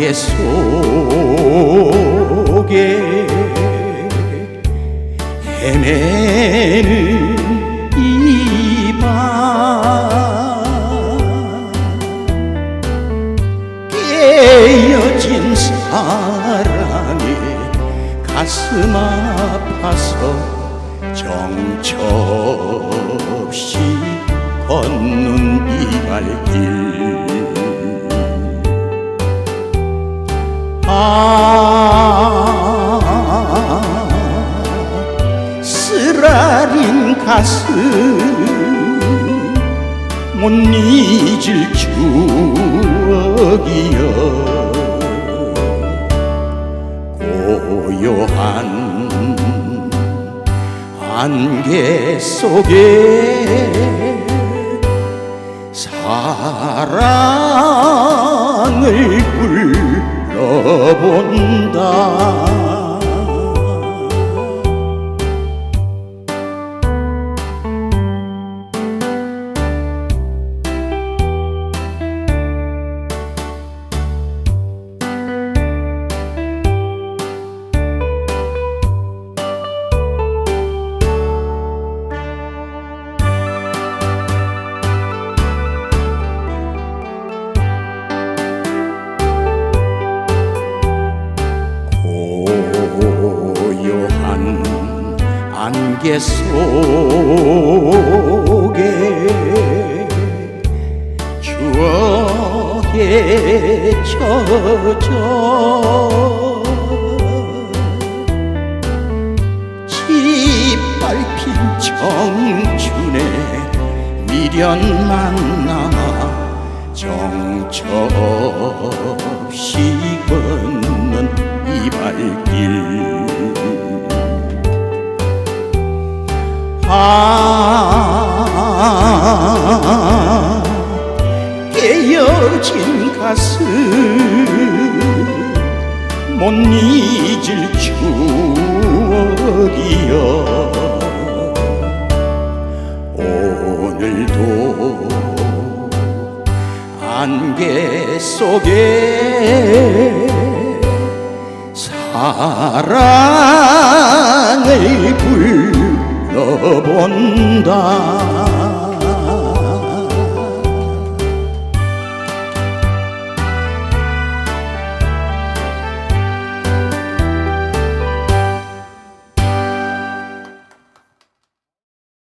안개 속에 헤매는 이밤. 깨어진 사랑에 가슴 아파서 정처 없이 걷는 이 발길 쓰라린 가슴 못 잊을 추억이여. 고요한 안개 속에 사랑을 Cabo. 안개 속에 추억에 젖어 짓밟힌 청춘의 미련만 남아 정처 없이 걷는 이 발길 아 깨어진 가슴 못 잊을 추억이여. 오늘도 안개 속에 사랑을 불 러본다